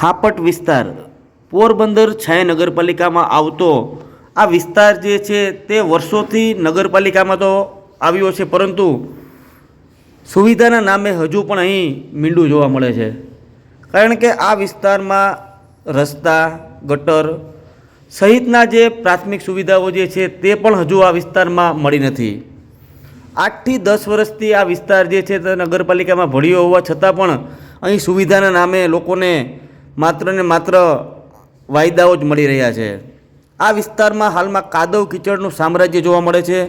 ખાપટ વિસ્તાર, પોરબંદર છાય નગરપાલિકામાં આવતો. આ વિસ્તાર જે છે તે વર્ષોથી નગરપાલિકામાં તો આવ્યો છે, પરંતુ સુવિધાના નામે હજુ પણ અહીં મીંડું જોવા મળે છે. કારણ કે આ વિસ્તારમાં રસ્તા, ગટર સહિતના જે પ્રાથમિક સુવિધાઓ જે છે તે પણ હજુ આ વિસ્તારમાં મળી નથી. આઠથી દસ વર્ષથી આ વિસ્તાર જે છે તે નગરપાલિકામાં ભળ્યો હોવા છતાં પણ અહીં સુવિધાના નામે લોકોને માત્ર ને માત્ર વાયદાઓ જ મળી રહ્યા છે. આ વિસ્તારમાં હાલમાં કાદવ કીચડનું સામ્રાજ્ય જોવા મળે છે.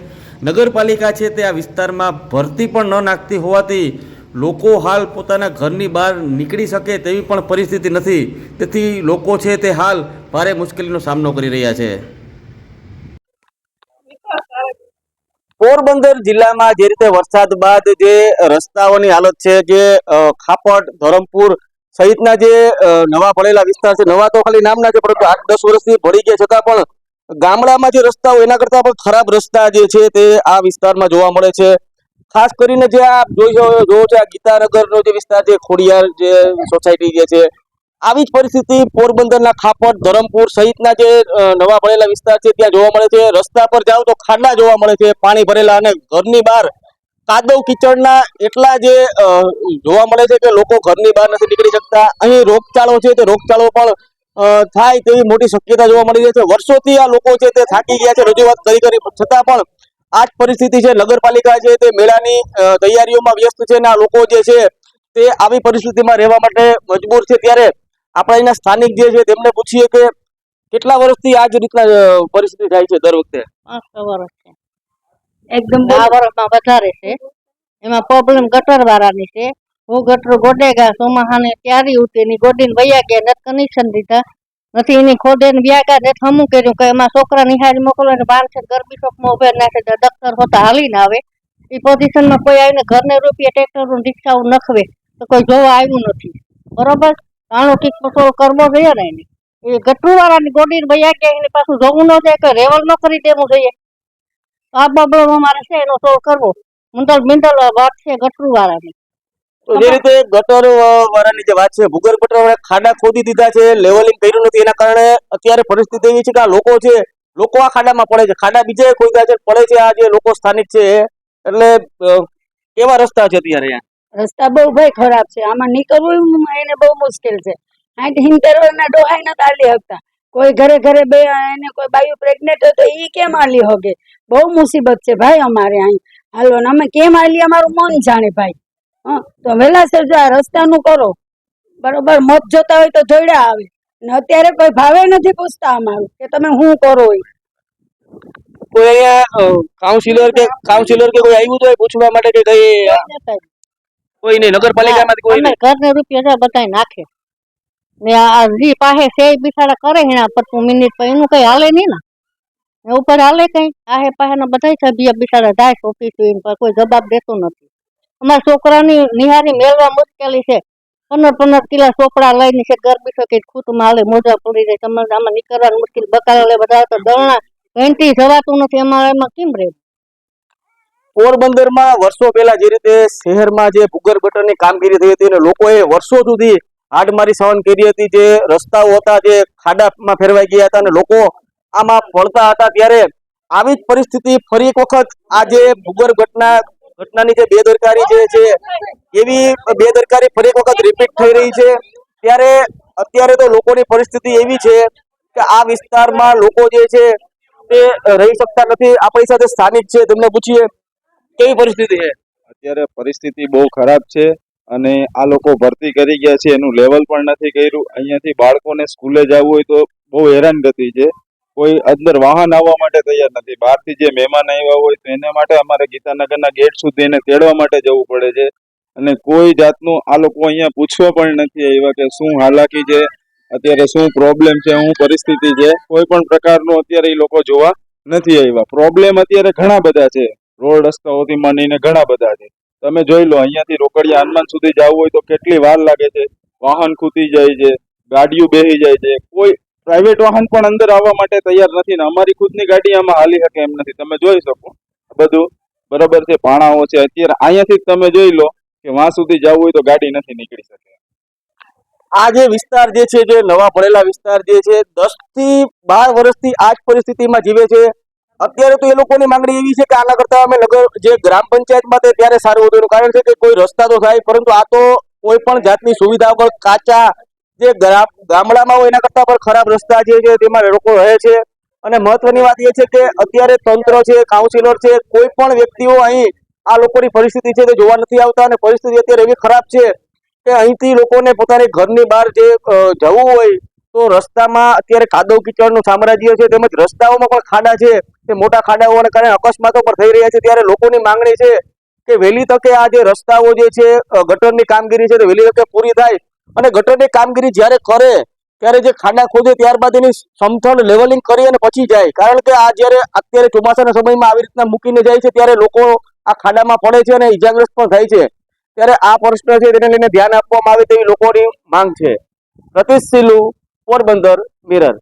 નગરપાલિકા છે તે આ વિસ્તારમાં ભરતી પણ ન નાખતી હોવાથી લોકો હાલ પોતાના ઘરની બહાર નીકળી શકે તેવી પણ પરિસ્થિતિ નથી. તેથી લોકો છે તે હાલ ભારે મુશ્કેલીનો સામનો કરી રહ્યા છે. પોરબંદર જિલ્લામાં જે રીતે વરસાદ બાદ જે રસ્તાઓની હાલત છે, જે ખાપટ ધરમપુર સહિતના જે નવા ભણેલા વિસ્તાર છે, નવા તો ખાલી નામના છે, પરંતુ આઠ દસ વર્ષથી ભળી ગયા છતાં પણ ગામડામાં જે રસ્તાઓ એના કરતાં પણ ખરાબ રસ્તા જે છે તે આ વિસ્તારમાં જોવા મળે છે. ખાસ કરીને જે આ જોઈ જોવો છો, આ ગીતાનગરનો જે વિસ્તાર છે, ખોડિયાર જે સોસાયટી જે છે, આવી જ પરિસ્થિતિ પોરબંદરના ખાપટ, ધરમપુર સહિતના જે નવા ભરેલા વિસ્તાર છે, ત્યાં જોવા મળે છે. રસ્તા પર જાઓ તો ખાડા જોવા મળે છે, પાણી ભરેલા અને ઘરની બહાર કાદવ કિચડના એટલા જે જોવા મળે છે કે લોકો ઘરની બહાર નથી નીકળી શકતા. અહીં રોગચાળો છે તે રોગચાળો પણ થાય તેવી મોટી શક્યતા જોવા મળી રહી છે. વર્ષોથી આ લોકો છે તે થાકી ગયા છે, રજૂઆત કરી કરી છતાં પણ આ જ પરિસ્થિતિ છે. નગરપાલિકા છે તે મેળાની તૈયારીઓમાં વ્યસ્ત છે અને આ લોકો જે છે તે આવી પરિસ્થિતિમાં રહેવા માટે મજબૂર છે. ત્યારે આપણે અહીંના સ્થાનિક જે છે તેમને પૂછીએ કે કેટલા વર્ષથી આ જ રીતના પરિસ્થિતિ થાય છે દર વખતે? એકદમ આ વર્ષમાં વધારે છે. એમાં પ્રોબ્લેમ ગટર વાળાની છે. હું ગટર ગોડેગા, ચોમાહાને ત્યારી ઉતેની ગોડીને વૈયા ગયા નથી કનેક્શન દીધા નથી એની ખોદે ને વ્યાગા ને હમું કર્યું કે એમાં છોકરા નિહાળી મોકલો ને બાર છે ગરબી શોખમાં ઉભે નાખે ડક્ટર હોતા હાલીને આવે. એ પોઝિશનમાં કોઈ આવીને ઘરને રૂપિયા ટ્રેક્ટર રિક્ષાઓ નખવે તો કોઈ જોવા આવ્યું નથી. બરોબર? આનો ઠીક પસોલ કરવો જોઈએ ને એને. એ ગટરુ વાળાની ગોડીને વૈયા ગયા, એને પાછું જોવું ન જાય કે રેવલ ન કરી દેવું જોઈએ. આ પ્રોબ્લેમ અમારે છે એનો સોલ્વ કરવો. મુંદલ મિંદલ વાત છે ગટરું વાળાની. તો જે રીતે ગટર વાળાની જે વાત છે ભૂગર્ભ ગટર વાળા ખાડા ખોદી દીધા છે લેવલિંગ કર્યું નથી એના કારણે અત્યારે પરિસ્થિતિ એવી છે કે આ લોકો છે લોકો આ ખાડામાં પડે છે. ખાડા બીજે કોઈ છે પડે છે આ જે લોકો સ્થાનિક છે એટલે કેવા રસ્તા છે અત્યારે રસ્તા બહુ ભાઈ ખરાબ છે. આમાં નીકળવું એને બહુ મુશ્કેલ છે. આઠ હિંતેર ના ડોહાઈ ના હાલી શકતા કોઈ ઘરે ઘરે બે એને કોઈ બાયું પ્રેગ્નેન્ટ હોય તો એ કેમ આલી હોગે? બહુ મુસીબત છે ભાઈ અમારે અહીં. હાલો ને અમે કેમ આલી અમારું મન જાણે ભાઈ. હા તો વહેલાસર જો આ રસ્તાનું કરો. બરોબર મત જોતા હોય તો જોડ્યા આવે. ને અત્યારે કોઈ ભાવે નથી પૂછતા અમારું કે તમે શું કરો એ કોઈ અહીંયા કાઉન્સિલર કે કાઉન્સિલર કે કોઈ આવ્યું તો પૂછવા માટે કે કઈ કોઈ નહીં નગરપાલિકામાંથી કોઈ ઘરને રૂપિયા બતાવી નાખે. ને આ જી પાસે છે બિસાડા કરે પર તું મિનિટ પર એનું કઈ હાલે નહીં ને. ઉપર હાલે કઈ? આહે પાસે બધા સભ્ય બિચારા જાય ઓફિસ કોઈ જવાબ દેતો નથી. અમારા છોકરાની નિહારી મેળવા મુશ્કેલી છે. પંદર પંદર કિલા ચોપડા લઈને છે ગરબી શકે ખૂટમાં હાલે મોજા પડી જાય, તમારે આમાં નીકળવાનું મુશ્કેલ, બકાલા લે બધા તો દળણા ઘંટી જવાતું નથી, અમારે એમાં કેમ રહે? પોરબંદરમાં વર્ષો પહેલા જે રીતે શહેરમાં જે ભૂગર્ભ ગટરની કામગીરી થઈ હતી અને લોકોએ વર્ષો સુધી હાડમારી સહન કરી હતી જે રસ્તાઓ હતા જે ખાડામાં ફેરવાઈ ગયા હતા અને લોકો આમાં પડતા હતા ત્યારે આવી જ પરિસ્થિતિ ફરી એક વખત આ જે ભૂગર્ભ ઘટના, ઘટનાની જે બેદરકારી જે છે, એવી બેદરકારી ફરી એક વખત રિપીટ થઈ રહી છે. ત્યારે અત્યારે તો લોકોની પરિસ્થિતિ એવી છે કે આ વિસ્તારમાં લોકો જે છે તે રહી શકતા નથી. આપણી સાથે સ્થાનિક છે, તેમને પૂછીએ, કેવી પરિસ્થિતિ છે? અત્યારે પરિસ્થિતિ બહુ ખરાબ છે. અને આ લોકો ભરતી કરી ગયા છે, એનું લેવલ પણ નથી કર્યું. અહીંયાથી બાળકોને સ્કૂલે જવું હોય તો બહુ હેરાનગતિ છે. કોઈ અંદર વાહન આવવા માટે તૈયાર નથી. બહારથી જે મહેમાન આવ્યા હોય તો એના માટે અમારે ગીતાનગરના ગેટ સુધી એને તેડવા માટે જવું પડે છે. અને કોઈ જાતનું આ લોકો અહીંયા પૂછવા પણ નથી આવ્યા કે શું હાલાકી છે, અત્યારે શું પ્રોબ્લેમ છે, શું પરિસ્થિતિ છે. કોઈ પણ પ્રકારનું અત્યારે એ લોકો જોવા નથી આવ્યા. પ્રોબ્લેમ અત્યારે ઘણા બધા છે. રોડ રસ્તાઓથી માંડીને ઘણા બધા છે. તમે જોઈ લો, અહીંયાથી રોકડિયા હનુમાન સુધી જવું હોય તો કેટલી વાર લાગે છે? વાહન ખૂતી જાય છે, ગાડીઓ બેહી જાય છે. કોઈ પ્રાઇવેટ વાહન પણ અંદર આવવા માટે તૈયાર નથી ને અમારી ખુદની ગાડી આમાં હાલી શકે એમ નથી. તમે જોઈ શકો. બધું બરાબર છે, પાણાઓ છે. અત્યારે અહીંયાથી તમે જોઈ લો કે વાં સુધી જવું હોય તો ગાડી નથી નીકળી શકે. આ જે વિસ્તાર જે છે, જે નવા પડેલા વિસ્તાર જે છે દસથી બાર વર્ષથી આ જ પરિસ્થિતિમાં જીવે છે. અત્યારે તો એ લોકોની માંગણી એવી છે કે આના કરતા અમે નગર જે ગ્રામ પંચાયતમાં તે ત્યારે સારું હતું એનું કારણ છે કે કોઈ રસ્તા તો થાય, પરંતુ આ તો કોઈ પણ જાતની સુવિધા વગર કાચા જે ગામડામાં હોય એના કરતા પણ ખરાબ રસ્તા જે છે તેમાં લોકો રહે છે. અને મહત્વની વાત એ છે કે અત્યારે તંત્ર છે કાઉન્સિલર છે, કોઈ પણ વ્યક્તિઓ અહીં આ લોકોની પરિસ્થિતિ છે તે જોવા નથી આવતા અને પરિસ્થિતિ અત્યારે એવી ખરાબ છે કે અહીંથી લોકોને પોતાની ઘરની બહાર જે જવું હોય તો રસ્તામાં અત્યારે કાદવ કીચડનું સામ્રાજ્ય છે તેમજ રસ્તાઓમાં પણ ખાડા છે. તે મોટા ખાડા હોવાને કારણે અકસ્માતો પણ થઈ રહ્યા છે. ત્યારે લોકોની માંગણી છે કે વહેલી તકે આ જે રસ્તાઓ જે છે ગટરની કામગીરી છે તે વહેલી તકે પૂરી થાય અને ગટરની કામગીરી જ્યારે કરે ત્યારે જે ખાડા ખોદે ત્યારબાદ એની સમથળ લેવલિંગ કરી અને પછી જાય. કારણ કે આ જ્યારે અત્યારે ચોમાસાના સમયમાં આવી રીતના મૂકીને જાય છે ત્યારે લોકો આ ખાડામાં પડે છે અને ઇજાગ્રસ્ત પણ થાય છે. ત્યારે આ પ્રશ્ન છે તેને લઈને ધ્યાન આપવામાં આવે તેવી લોકોની માંગ છે. પ્રતિશ સિલુ પોરબંદર મિરર.